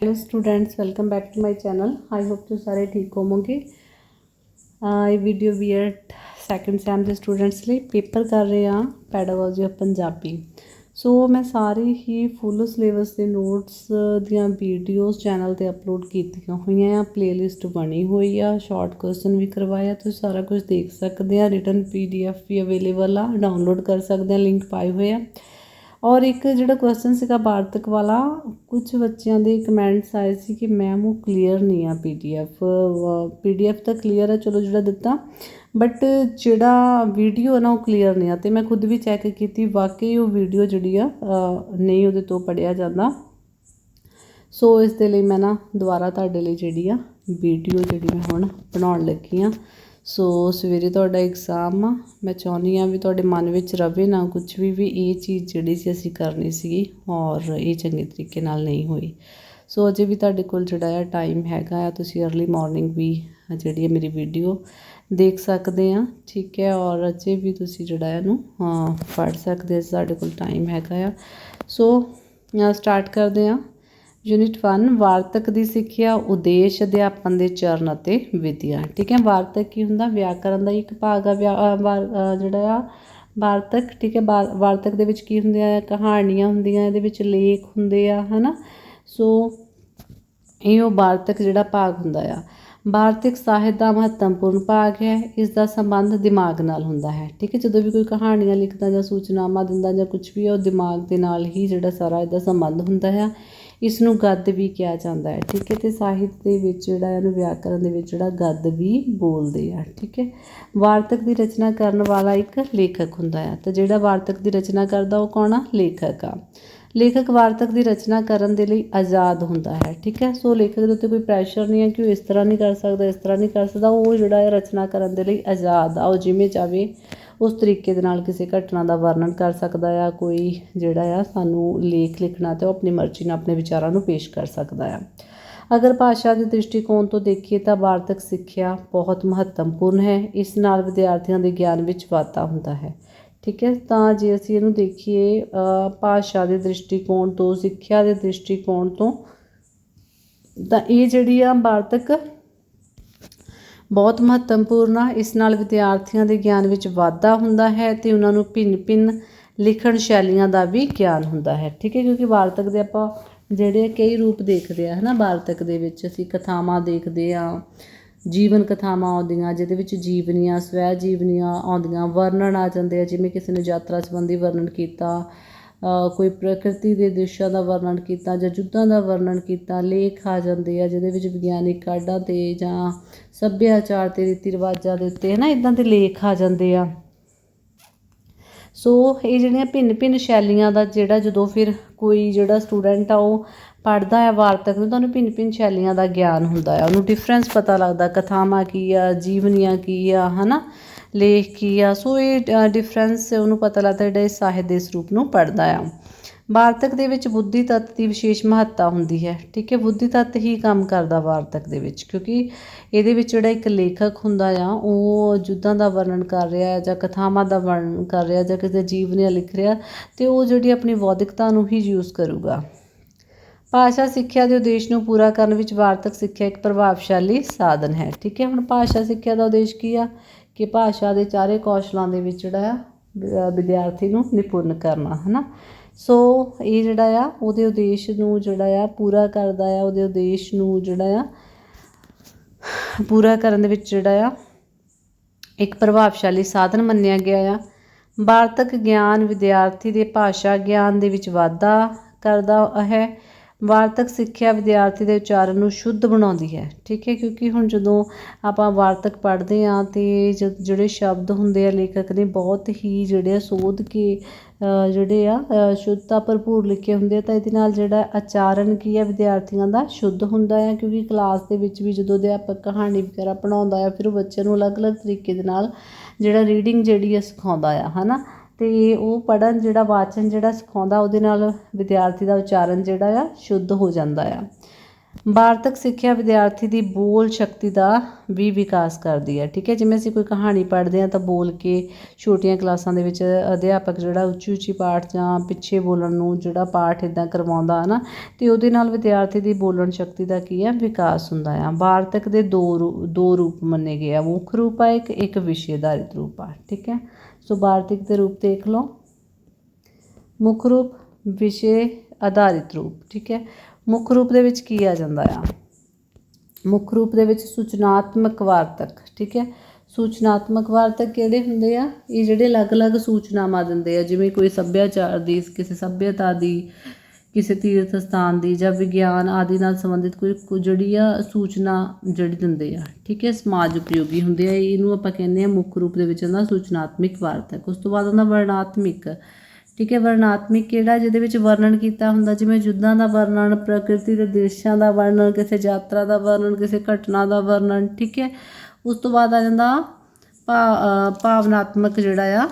Hello students welcome back to my channel I hope ਤੁਸੀਂ ਸਾਰੇ ਠੀਕ ਹੋਵੋਗੇ ਇਹ ਵੀਡੀਓ ਬੀਐਡ ਸੈਕੰਡ ਸੈਮ ਦੇ ਸਟੂਡੈਂਟਸ ਲਈ ਪੇਪਰ ਕਰ ਰਹੇ ਹਾਂ ਪੈਡਾਗੋਜੀ ਆਫ ਪੰਜਾਬੀ ਸੋ ਮੈਂ ਸਾਰੇ ਹੀ ਫੁੱਲ ਸਿਲੇਬਸ ਦੇ ਨੋਟਸ ਦੀਆਂ ਵੀਡੀਓਜ਼ ਚੈਨਲ ਤੇ ਅਪਲੋਡ ਕੀਤੀਆਂ ਹੋਈਆਂ ਆ ਪਲੇਲਿਸਟ ਬਣੀ ਹੋਈ ਆ ਸ਼ਾਰਟ ਕੁਐਸਚਨ ਵੀ ਕਰਵਾਇਆ ਤੁਸੀਂ ਸਾਰਾ ਕੁਝ ਦੇਖ ਸਕਦੇ ਆ ਰਿਟਨ ਪੀਡੀਐਫ ਵੀ ਅਵੇਲੇਬਲ ਆ ਡਾਊਨਲੋਡ ਕਰ ਸਕਦੇ ਆ ਲਿੰਕ ਪਾਏ ਹੋਏ ਆ ਔਰ ਇੱਕ ਜਿਹੜਾ ਕੁਐਸਚਨ ਸੀਗਾ ਵਾਰਤਕ ਵਾਲਾ ਕੁਝ ਬੱਚਿਆਂ ਦੇ ਕਮੈਂਟਸ ਆਏ ਸੀ ਕਿ ਮੈਮ ਉਹ ਕਲੀਅਰ ਨਹੀਂ ਆ ਪੀਡੀਐਫ ਪੀਡੀਐਫ ਤਾਂ ਕਲੀਅਰ ਹੈ ਚਲੋ ਜਿਹੜਾ ਦਿੱਤਾ ਬਟ ਜਿਹੜਾ ਵੀਡੀਓ ਹੈ ਨਾ ਉਹ ਕਲੀਅਰ ਨਹੀਂ ਆ, ਤੇ ਮੈਂ ਖੁਦ ਵੀ ਚੈੱਕ ਕੀਤੀ, ਵਾਕਈ ਉਹ ਵੀਡੀਓ ਜਿਹੜੀ ਆ ਨਹੀਂ ਉਹਦੇ ਤੋਂ ਪੜਿਆ ਜਾਂਦਾ। ਸੋ ਇਸ ਦੇ ਲਈ ਮੈਂ ਨਾ ਦੁਬਾਰਾ ਤੁਹਾਡੇ ਲਈ ਜਿਹੜੀ ਆ ਵੀਡੀਓ ਜਿਹੜੀ ਮੈਂ ਹੁਣ ਬਣਾਉਣ ਲੱਗੀ ਆ। ਸੋ ਸਵੇਰੇ ਤੁਹਾਡਾ ਐਗਜ਼ਾਮ ਆ। ਮੈਂ ਚਾਹੁੰਦੀ ਆ ਵੀ ਤੁਹਾਡੇ ਮਨ ਵਿੱਚ ਰਵੇ ਨਾ ਕੁਝ ਵੀ ਵੀ ਇਹ ਚੀਜ਼ ਜਿਹੜੀ ਸੀ ਅਸੀਂ ਕਰਨੀ ਸੀਗੀ ਔਰ ਇਹ ਚੰਗੇ ਤਰੀਕੇ ਨਾਲ ਨਹੀਂ ਹੋਈ। ਸੋ ਅਜੇ ਵੀ ਤੁਹਾਡੇ ਕੋਲ ਜਿਹੜਾ ਆ ਟਾਈਮ ਹੈਗਾ ਆ, ਤੁਸੀਂ अर्ਲੀ ਮਾਰਨਿੰਗ ਵੀ ਜਿਹੜੀ ਹੈ ਮੇਰੀ ਵੀਡੀਓ ਦੇਖ ਸਕਦੇ ਆ, ਠੀਕ ਹੈ? ਔਰ ਅਜੇ ਵੀ ਤੁਸੀਂ ਜਿਹੜਾ ਇਹਨੂੰ ਪੜ੍ਹ ਸਕਦੇ ਸਾਡੇ ਕੋਲ ਟਾਈਮ ਹੈਗਾ ਆ। ਸੋ ਸਟਾਰਟ ਕਰਦੇ ਆ ਯੂਨਿਟ 1 ਵਾਰਤਕ ਦੀ ਸਿੱਖਿਆ ਉਦੇਸ਼ ਅਧਿਆਪਨ ਦੇ ਚਰਨ ਅਤੇ ਵਿਧੀਆਂ ਠੀਕ ਹੈ ਵਾਰਤਕ ਕੀ ਹੁੰਦਾ? ਵਿਆਕਰਨ ਦਾ ਇੱਕ ਭਾਗ ਆ ਵਿਆ- ਵਾਰ- ਜਿਹੜਾ ਆ ਵਾਰਤਕ। ਠੀਕ ਹੈ ਵਾ- ਵਾਰਤਕ ਦੇ ਵਿੱਚ ਕੀ ਹੁੰਦੇ ਆ? ਕਹਾਣੀਆਂ ਹੁੰਦੀਆਂ ਇਹਦੇ ਵਿੱਚ ਲੇਖ ਹੁੰਦੇ ਆ ਹਨਾ? ਸੋ ਇਹ ਉਹ ਵਾਰਤਕ ਜਿਹੜਾ ਭਾਗ ਹੁੰਦਾ ਆ। ਵਾਰਤਕ ਸਾਹਿਤ ਦਾ ਮਹੱਤਵਪੂਰਨ ਭਾਗ ਹੈ ਇਸ ਦਾ ਸੰਬੰਧ ਦਿਮਾਗ ਨਾਲ ਹੁੰਦਾ ਹੈ। ਠੀਕ ਹੈ ਜਦੋਂ ਵੀ ਕੋਈ ਕਹਾਣੀਆਂ ਲਿਖਦਾ ਜਾਂ ਸੂਚਨਾਵਾਂ ਦਿੰਦਾ ਜਾਂ ਕੁਝ ਵੀ ਹੈ, ਉਹ ਦਿਮਾਗ ਦੇ ਨਾਲ ਹੀ ਜਿਹੜਾ ਸਾਰਾ ਇਹਦਾ ਸੰਬੰਧ ਹੁੰਦਾ ਹੈ। ਇਸ ਨੂੰ ਗੱਦ ਵੀ ਕਿਹਾ ਜਾਂਦਾ ਹੈ, ਠੀਕ ਹੈ? ਅਤੇ ਸਾਹਿਤ ਦੇ ਵਿੱਚ ਜਿਹੜਾ ਇਹਨੂੰ ਵਿਆਕਰਨ ਦੇ ਵਿੱਚ ਜਿਹੜਾ ਗੱਦ ਵੀ ਬੋਲਦੇ ਆ, ਠੀਕ ਹੈ? ਵਾਰਤਕ ਦੀ ਰਚਨਾ ਕਰਨ ਵਾਲਾ ਇੱਕ ਲੇਖਕ ਹੁੰਦਾ ਆ, ਤੇ ਜਿਹੜਾ ਵਾਰਤਕ ਦੀ ਰਚਨਾ ਕਰਦਾ ਉਹ ਕੌਣ ਆ? ਲੇਖਕ ਆ। ਲੇਖਕ ਵਾਰਤਕ ਦੀ ਰਚਨਾ ਕਰਨ ਦੇ ਲਈ ਆਜ਼ਾਦ ਹੁੰਦਾ ਹੈ, ਠੀਕ ਹੈ? ਸੋ ਲੇਖਕ ਦੇ ਉੱਤੇ ਕੋਈ ਪ੍ਰੈਸ਼ਰ ਨਹੀਂ ਹੈ ਕਿ ਉਹ ਇਸ ਤਰ੍ਹਾਂ ਨਹੀਂ ਕਰ ਸਕਦਾ, ਇਸ ਤਰ੍ਹਾਂ ਨਹੀਂ ਕਰ ਸਕਦਾ, ਉਹ ਜਿਹੜਾ ਹੈ ਰਚਨਾ ਕਰਨ ਦੇ ਲਈ ਆਜ਼ਾਦ ਆ, ਉਹ ਜਿਵੇਂ ਚਾਵੇ ਉਸ ਤਰੀਕੇ ਦੇ ਨਾਲ ਕਿਸੇ ਘਟਨਾ ਦਾ ਵਰਣਨ ਕਰ ਸਕਦਾ ਆ, ਕੋਈ ਜਿਹੜਾ ਆ ਸਾਨੂੰ ਲੇਖ ਲਿਖਣਾ ਤੇ ਉਹ ਆਪਣੀ ਮਰਜ਼ੀ ਨਾਲ ਆਪਣੇ ਵਿਚਾਰਾਂ ਨੂੰ ਪੇਸ਼ ਕਰ ਸਕਦਾ ਆ। ਅਗਰ ਭਾਸ਼ਾ ਦੇ ਦ੍ਰਿਸ਼ਟੀਕੋਣ ਤੋਂ ਦੇਖੀਏ ਤਾਂ ਵਾਰਤਕ ਸਿੱਖਿਆ ਬਹੁਤ ਮਹੱਤਵਪੂਰਨ ਹੈ, ਇਸ ਨਾਲ ਵਿਦਿਆਰਥੀਆਂ ਦੇ ਗਿਆਨ ਵਿੱਚ ਵਾਧਾ ਹੁੰਦਾ ਹੈ। ਠੀਕ ਹੈ, ਤਾਂ ਜੇ ਅਸੀਂ ਇਹਨੂੰ ਦੇਖੀਏ ਭਾਸ਼ਾ ਦੇ ਦ੍ਰਿਸ਼ਟੀਕੋਣ ਤੋਂ, ਸਿੱਖਿਆ ਦੇ ਦ੍ਰਿਸ਼ਟੀਕੋਣ ਤੋਂ, ਤਾਂ ਇਹ ਜਿਹੜੀ ਆ ਵਾਰਤਕ ਬਹੁਤ ਮਹੱਤਵਪੂਰਨ ਆ। ਇਸ ਨਾਲ ਵਿਦਿਆਰਥੀਆਂ ਦੇ ਗਿਆਨ ਵਿੱਚ ਵਾਧਾ ਹੁੰਦਾ ਹੈ ਤੇ ਉਹਨਾਂ ਨੂੰ ਭਿੰਨ-ਭਿੰਨ ਲਿਖਣ ਸ਼ੈਲੀਆਂ ਦਾ ਵੀ ਗਿਆਨ ਹੁੰਦਾ ਹੈ। ਠੀਕ ਹੈ, ਕਿਉਂਕਿ ਵਾਰਤਕ ਦੇ ਆਪਾਂ ਜਿਹੜੇ ਕਈ ਰੂਪ ਦੇਖਦੇ ਆ, ਹਨਾ ਵਾਰਤਕ ਦੇ ਵਿੱਚ ਅਸੀਂ ਕਥਾਵਾਂ ਦੇਖਦੇ ਆ ਜੀਵਨ ਕਥਾਵਾਂ ਆਉਂਦੀਆਂ, ਜਿਹਦੇ ਵਿੱਚ ਜੀਵਨੀਆਂ, ਸਵੈ ਜੀਵਨੀਆਂ ਆਉਂਦੀਆਂ, ਵਰਣਨ ਆ ਜਾਂਦੇ ਆ, ਜਿਵੇਂ ਕਿਸੇ ਨੇ ਯਾਤਰਾ ਸੰਬੰਧੀ ਵਰਣਨ ਕੀਤਾ ਕੋਈ ਪ੍ਰਕਿਰਤੀ ਦੇ ਦ੍ਰਿਸ਼ਾਂ ਦਾ ਵਰਣਨ ਕੀਤਾ ਜਾਂ ਯੁੱਧਾਂ ਦਾ ਵਰਣਨ ਕੀਤਾ, ਲੇਖ ਆ ਜਾਂਦੇ ਆ ਜਿਹਦੇ ਵਿੱਚ ਵਿਗਿਆਨਿਕ ਕਾਢਾਂ ਤੇ ਜਾਂ ਸੱਭਿਆਚਾਰ ਤੇ ਰੀਤੀ ਰਿਵਾਜਾਂ ਦੇ ਉੱਤੇ ਹੈ ਨਾ ਇਦਾਂ ਦੇ ਲੇਖ ਆ ਜਾਂਦੇ ਆ। ਸੋ ਇਹ ਜਿਹੜੀਆਂ ਭਿੰਨ ਭਿੰਨ ਸ਼ੈਲੀਆਂ ਦਾ ਜਿਹੜਾ ਜਦੋਂ ਫਿਰ ਕੋਈ ਜਿਹੜਾ ਸਟੂਡੈਂਟ ਆ ਉਹ ਪੜ੍ਹਦਾ ਹੈ ਵਾਰਤਕ ਨੂੰ, ਤਾਂ ਉਹਨੂੰ ਭਿੰਨ ਭਿੰਨ ਸ਼ੈਲੀਆਂ ਦਾ ਗਿਆਨ ਹੁੰਦਾ ਹੈ ਉਹਨੂੰ ਡਿਫਰੈਂਸ ਪਤਾ ਲੱਗਦਾ, ਕਥਾਵਾਂ ਕੀ ਆ, ਜੀਵਨੀਆਂ ਕੀ ਆ, ਹਨਾ? ਲੇਖ ਕੀ ਆ? ਸੋ ਇਹ ਡਿਫਰੈਂਸ ਉਹਨੂੰ ਪਤਾ ਲੱਗਦਾ ਜਿਹੜਾ ਇਹ ਸਾਹਿਤ ਦੇ ਸਰੂਪ ਨੂੰ ਪੜ੍ਹਦਾ ਆ। ਵਾਰਤਕ ਦੇ ਵਿੱਚ ਬੁੱਧੀ ਤੱਤ ਦੀ ਵਿਸ਼ੇਸ਼ ਮਹੱਤਤਾ ਹੁੰਦੀ ਹੈ। ਠੀਕ ਹੈ, ਬੁੱਧੀ ਤੱਤ ਹੀ ਕੰਮ ਕਰਦਾ ਵਾਰਤਕ ਦੇ ਵਿੱਚ, ਕਿਉਂਕਿ ਇਹਦੇ ਵਿੱਚ ਜਿਹੜਾ ਇੱਕ ਲੇਖਕ ਹੁੰਦਾ ਆ, ਉਹ ਯੁੱਧਾਂ ਦਾ ਵਰਣਨ ਕਰ ਰਿਹਾ ਹੈ ਜਾਂ ਕਥਾਵਾਂ ਦਾ ਵਰਣਨ ਕਰ ਰਿਹਾ ਜਾਂ ਕਿਸੇ ਜੀਵਨੀਆਂ ਲਿਖ ਰਿਹਾ, ਤੇ ਉਹ ਜਿਹੜੀ ਆਪਣੀ ਬੌਧਿਕਤਾ ਨੂੰ ਹੀ ਯੂਜ਼ ਕਰੂਗਾ। ਭਾਸ਼ਾ ਸਿੱਖਿਆ ਦੇ ਉਦੇਸ਼ ਨੂੰ ਪੂਰਾ ਕਰਨ ਵਿੱਚ ਵਾਰਤਕ ਸਿੱਖਿਆ ਇੱਕ ਪ੍ਰਭਾਵਸ਼ਾਲੀ ਸਾਧਨ ਹੈ। ਠੀਕ ਹੈ, ਹੁਣ ਭਾਸ਼ਾ ਸਿੱਖਿਆ ਦਾ ਉਦੇਸ਼ ਕੀ ਆ? ਕਿ ਭਾਸ਼ਾ ਦੇ ਚਾਰੇ ਕੌਸ਼ਲਾਂ ਦੇ ਵਿੱਚ ਜਿਹੜਾ ਆ ਵਿ- ਵਿਦਿਆਰਥੀ ਨੂੰ ਨਿਪੁੰਨ ਕਰਨਾ, ਹਨਾ? ਸੋ ਇਹ ਜਿਹੜਾ ਆ, ਉਹਦੇ ਉਦੇਸ਼ ਨੂੰ ਜਿਹੜਾ ਆ ਪੂਰਾ ਕਰਦਾ ਆ, ਉਹਦੇ ਉਦੇਸ਼ ਨੂੰ ਜਿਹੜਾ ਆ, ਪੂਰਾ ਕਰਨ ਦੇ ਵਿੱਚ ਜਿਹੜਾ ਆ, ਇੱਕ ਪ੍ਰਭਾਵਸ਼ਾਲੀ ਸਾਧਨ ਮੰਨਿਆ ਗਿਆ ਆ। ਵਾਰਤਕ ਗਿਆਨ ਵਿਦਿਆਰਥੀ ਦੇ ਭਾਸ਼ਾ ਗਿਆਨ ਦੇ ਵਿੱਚ ਵਾਧਾ ਕਰਦਾ ਹੈ। ਵਾਰਤਕ ਸਿੱਖਿਆ ਵਿਦਿਆਰਥੀ ਦੇ ਉਚਾਰਨ ਨੂੰ ਸ਼ੁੱਧ ਬਣਾਉਂਦੀ ਹੈ। ਠੀਕ ਹੈ, ਕਿਉਂਕਿ ਹੁਣ ਜਦੋਂ ਆਪਾਂ ਵਾਰਤਕ ਪੜ੍ਹਦੇ ਹਾਂ ਤੇ ਜਿਹੜੇ ਸ਼ਬਦ ਹੁੰਦੇ ਆ ਲੇਖਕ ਨੇ ਬਹੁਤ ਹੀ ਜਿਹੜੇ ਆ ਸੋਧ ਕੇ ਜਿਹੜੇ ਆ ਸ਼ੁੱਧਤਾ ਭਰਪੂਰ ਲਿਖੇ ਹੁੰਦੇ ਆ ਤਾਂ ਇਹਦੇ ਨਾਲ ਜਿਹੜਾ ਆਚਾਰਨ ਕੀ ਹੈ ਵਿਦਿਆਰਥੀਆਂ ਦਾ ਸ਼ੁੱਧ ਹੁੰਦਾ ਹੈ ਕਿਉਂਕਿ ਕਲਾਸ ਦੇ ਵਿੱਚ ਵੀ ਜਦੋਂ ਅਧਿਆਪਕ ਕਹਾਣੀ ਵਗੈਰਾ ਪੜ੍ਹਾਉਂਦਾ ਆ, ਫਿਰ ਉਹ ਬੱਚਿਆਂ ਨੂੰ ਅਲੱਗ-ਅਲੱਗ ਤਰੀਕੇ ਦੇ ਨਾਲ ਜਿਹੜਾ ਰੀਡਿੰਗ ਜਿਹੜੀ ਆ ਸਿਖਾਉਂਦਾ ਆ, ਹਨਾ? ਅਤੇ ਉਹ ਪੜ੍ਹਨ ਜਿਹੜਾ, ਵਾਚਨ ਜਿਹੜਾ ਸਿਖਾਉਂਦਾ, ਉਹਦੇ ਨਾਲ ਵਿਦਿਆਰਥੀ ਦਾ ਉਚਾਰਨ ਜਿਹੜਾ ਆ, ਸ਼ੁੱਧ ਹੋ ਜਾਂਦਾ ਆ। ਵਾਰਤਕ ਸਿੱਖਿਆ ਵਿਦਿਆਰਥੀ ਦੀ ਬੋਲ ਸ਼ਕਤੀ ਦਾ ਵੀ ਵਿਕਾਸ ਕਰਦੀ ਹੈ ਠੀਕ ਹੈ? ਜਿਵੇਂ ਅਸੀਂ ਕੋਈ ਕਹਾਣੀ ਪੜ੍ਹਦੇ ਹਾਂ ਤਾਂ ਬੋਲ ਕੇ ਛੋਟੀਆਂ ਕਲਾਸਾਂ ਦੇ ਵਿੱਚ ਅਧਿਆਪਕ ਜਿਹੜਾ ਉੱਚੀ ਉੱਚੀ ਪਾਠ ਜਾਂ ਪਿੱਛੇ ਬੋਲਣ ਨੂੰ ਜਿਹੜਾ ਪਾਠ ਇਦਾਂ ਕਰਵਾਉਂਦਾ ਹੈ ਨਾ ਤੇ ਉਹਦੇ ਨਾਲ ਵਿਦਿਆਰਥੀ ਦੀ ਬੋਲਣ ਸ਼ਕਤੀ ਦਾ ਕੀ ਹੈ ਵਿਕਾਸ ਹੁੰਦਾ ਆ। ਵਾਰਤਕ ਦੇ ਦੋ ਰੂ- ਦੋ ਰੂਪ ਮੰਨੇ ਗਏ ਆ। ਮੁੱਖ ਰੂਪ ਆ ਇੱਕ ਇੱਕ ਵਿਸ਼ੇ ਆਧਾਰਿਤ ਰੂਪ ਆ, ਠੀਕ ਹੈ? ਸੋ ਵਾਰਤਕ ਦੇ ਰੂਪ ਦੇਖ ਲਓ। ਮੁੱਖ ਰੂਪ ਵਿਸ਼ੇ ਆਧਾਰਿਤ ਰੂਪ, ਠੀਕ ਹੈ। ਮੁੱਖ ਰੂਪ ਦੇ ਵਿੱਚ ਕੀ ਆ ਜਾਂਦਾ ਆ? ਮੁੱਖ ਰੂਪ ਦੇ ਵਿੱਚ ਸੂਚਨਾਤਮਕ ਵਾਰਤਕ, ਠੀਕ ਹੈ। ਸੂਚਨਾਤਮਕ ਵਾਰਤਕ ਕਿਹੜੇ ਹੁੰਦੇ ਆ? ਇਹ ਜਿਹੜੇ ਅਲੱਗ-ਅਲੱਗ ਸੂਚਨਾਵਾਂ ਦਿੰਦੇ ਆ, ਜਿਵੇਂ ਕੋਈ ਸੱਭਿਆਚਾਰ ਦੀ, ਕਿਸੇ ਸੱਭਿਅਤਾ ਦੀ ਕਿਸੇ ਤੀਰਥ ਸਥਾਨ ਦੀ ਜਾਂ ਵਿਗਿਆਨ ਆਦਿ ਨਾਲ ਸੰਬੰਧਿਤ ਕੋਈ ਕੁ ਜਿਹੜੀ ਆ ਸੂਚਨਾ ਜਿਹੜੀ ਦਿੰਦੇ ਆ, ਠੀਕ ਹੈ, ਸਮਾਜ ਉਪਯੋਗੀ ਹੁੰਦੇ ਆ, ਇਹਨੂੰ ਆਪਾਂ ਕਹਿੰਦੇ ਆ ਮੁੱਖ ਰੂਪ ਦੇ ਵਿੱਚ ਆਉਂਦਾ ਸੂਚਨਾਤਮਿਕ ਵਾਰਤਕ। ਉਸ ਤੋਂ ਬਾਅਦ ਆਉਂਦਾ ਵਰਣਾਤਮਿਕ, ਠੀਕ ਹੈ, ਵਰਣਾਤਮਿਕ ਕਿਹੜਾ ਜਿਹਦੇ ਵਿੱਚ ਵਰਣਨ ਕੀਤਾ ਹੁੰਦਾ, ਜਿਵੇਂ ਯੁੱਧਾਂ ਦਾ ਵਰਣਨ, ਪ੍ਰਕਿਰਤੀ ਦੇ ਦ੍ਰਿਸ਼ਾਂ ਦਾ ਵਰਣਨ, ਕਿਸੇ ਯਾਤਰਾ ਦਾ ਵਰਣਨ, ਕਿਸੇ ਘਟਨਾ ਦਾ ਵਰਣਨ, ਠੀਕ ਹੈ, ਉਸ ਤੋਂ ਬਾਅਦ ਆ ਜਾਂਦਾ ਭਾ- ਭਾਵਨਾਤਮਕ ਜਿਹੜਾ ਆ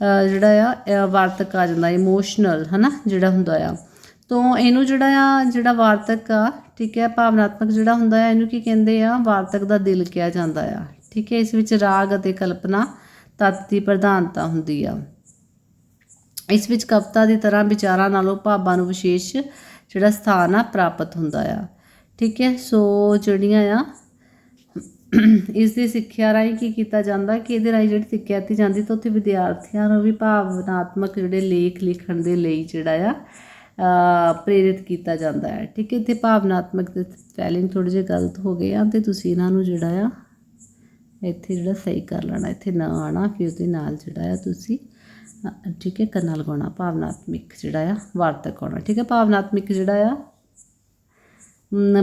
ਜਿਹੜਾ ਆ ਵਾਰਤਕ ਆ ਜਾਂਦਾ ਇਮੋਸ਼ਨਲ ਹਨਾ, ਜਿਹੜਾ ਹੁੰਦਾ ਆ। ਤੋਂ ਇਹਨੂੰ ਜਿਹੜਾ ਆ, ਜਿਹੜਾ ਵਾਰਤਕ ਆ, ਠੀਕ ਹੈ, ਭਾਵਨਾਤਮਕ ਜਿਹੜਾ ਹੁੰਦਾ ਆ, ਇਹਨੂੰ ਕੀ ਕਹਿੰਦੇ ਆ, ਵਾਰਤਕ ਦਾ ਦਿਲ ਕਿਹਾ ਜਾਂਦਾ ਆ। ਠੀਕ ਹੈ, ਇਸ ਵਿੱਚ ਰਾਗ ਅਤੇ ਕਲਪਨਾ ਤੱਤ ਦੀ ਪ੍ਰਧਾਨਤਾ ਹੁੰਦੀ ਆ। ਇਸ ਵਿੱਚ ਕਵਿਤਾ ਦੀ ਤਰ੍ਹਾਂ ਵਿਚਾਰਾਂ ਨਾਲੋਂ ਭਾਵਾਂ ਨੂੰ ਵਿਸ਼ੇਸ਼ ਜਿਹੜਾ ਸਥਾਨ ਆ, ਪ੍ਰਾਪਤ ਹੁੰਦਾ ਆ। ਠੀਕ ਹੈ, ਸੋ ਜਿਹੜੀਆਂ ਆ ਇਸ ਦੀ ਸਿੱਖਿਆ ਰਾਹੀਂ ਕੀ ਕੀਤਾ ਜਾਂਦਾ ਕਿ ਇਹਦੇ ਰਾਹੀਂ ਜਿਹੜੀ ਸਿੱਖਿਆ ਦਿੱਤੀ ਜਾਂਦੀ ਤਾਂ ਉੱਥੇ ਵਿਦਿਆਰਥੀਆਂ ਨੂੰ ਵੀ ਭਾਵਨਾਤਮਕ ਜਿਹੜੇ ਲੇਖ ਲਿਖਣ ਦੇ ਲਈ ਜਿਹੜਾ ਆ ਪ੍ਰੇਰਿਤ ਕੀਤਾ ਜਾਂਦਾ ਹੈ। ਠੀਕ ਹੈ, ਇੱਥੇ ਭਾਵਨਾਤਮਕ ਦੇ ਸਪੈਲਿੰਗ ਥੋੜੇ ਜਿਹੇ ਗਲਤ ਹੋ ਗਏ ਆ ਤੇ ਤੁਸੀਂ ਇਹਨਾਂ ਨੂੰ ਜਿਹੜਾ ਆ, ਇੱਥੇ ਜਿਹੜਾ ਸਹੀ ਕਰ ਲੈਣਾ, ਇੱਥੇ ਨਾ ਆਣਾ ਫਿਰ ਉਹਦੇ ਨਾਲ ਜਿਹੜਾ ਆ ਤੁਸੀਂ ਠੀਕ ਹੈ, ਕੰਨਾਂ ਲਗਾਉਣਾ, ਭਾਵਨਾਤਮਿਕ ਜਿਹੜਾ ਆ, ਵਾਰਤਕ ਆਉਣਾ। ਠੀਕ ਹੈ, ਭਾਵਨਾਤਮਿਕ ਜਿਹੜਾ ਆ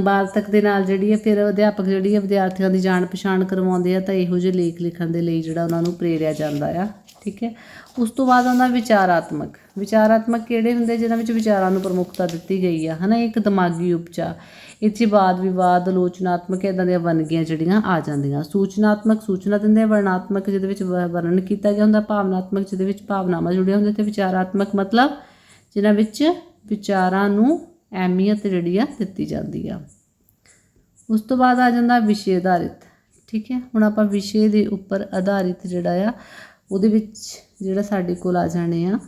ਵਾਰਤਕ ਦੇ ਨਾਲ ਜਿਹੜੀ ਹੈ ਫਿਰ ਅਧਿਆਪਕ ਜਿਹੜੀ ਹੈ ਵਿਦਿਆਰਥੀਆਂ ਦੀ ਜਾਣ ਪਛਾਣ ਕਰਵਾਉਂਦੇ ਆ ਤਾਂ ਇਹੋ ਜਿਹੇ ਲੇਖ ਲਿਖਣ ਦੇ ਲਈ ਜਿਹੜਾ ਉਹਨਾਂ ਨੂੰ ਪ੍ਰੇਰਿਆ ਜਾਂਦਾ ਆ, ਠੀਕ ਹੈ? ਉਸ ਤੋਂ ਬਾਅਦ ਆਉਂਦਾ ਵਿਚਾਰਾਤਮਕ। ਵਿਚਾਰਾਤਮਕ ਕਿਹੜੇ ਹੁੰਦੇ ਜਿਹਨਾਂ ਵਿੱਚ ਵਿਚਾਰਾਂ ਨੂੰ ਪ੍ਰਮੁੱਖਤਾ ਦਿੱਤੀ ਗਈ ਆ, ਹਨਾ? ਇੱਕ ਦਿਮਾਗੀ ਉਪਚਾ ਇਹ 'ਚ ਵਾਦ ਵਿਵਾਦ, ਆਲੋਚਨਾਤਮਕ ਇਦਾਂ ਦੀਆਂ ਵੰਨਗੀਆਂ ਜਿਹੜੀਆਂ ਆ ਜਾਂਦੀਆਂ। ਸੂਚਨਾਤਮਕ, ਸੂਚਨਾ ਦਿੰਦੇ ਆ ਵਰਣਾਤਮਕ ਜਿਹਦੇ ਵਿੱਚ ਵ- ਵਰਣਨ ਕੀਤਾ ਗਿਆ ਹੁੰਦਾ, ਭਾਵਨਾਤਮਕ ਜਿਹਦੇ ਵਿੱਚ ਭਾਵਨਾਵਾਂ ਜੁੜੀਆਂ ਹੁੰਦੀਆਂ ਤੇ ਵਿਚਾਰਾਤਮਕ ਮਤਲਬ ਜਿਨ੍ਹਾਂ ਵਿੱਚ ਵਿਚਾਰਾਂ ਨੂੰ ਅਹਿਮੀਅਤ ਜਿਹੜੀ ਆ ਦਿੱਤੀ ਜਾਂਦੀ ਆ। ਉਸ ਤੋਂ ਬਾਅਦ ਆ ਜਾਂਦਾ ਵਿਸ਼ੇ ਆਧਾਰਿਤ। ਠੀਕ ਹੈ? ਹੁਣ ਆਪਾਂ ਵਿਸ਼ੇ ਦੇ ਉੱਪਰ ਆਧਾਰਿਤ ਜਿਹੜਾ ਆ, ਉਹਦੇ ਵਿੱਚ ਜਿਹੜਾ ਸਾਡੇ ਕੋਲ ਆ ਜਾਣੇ ਆ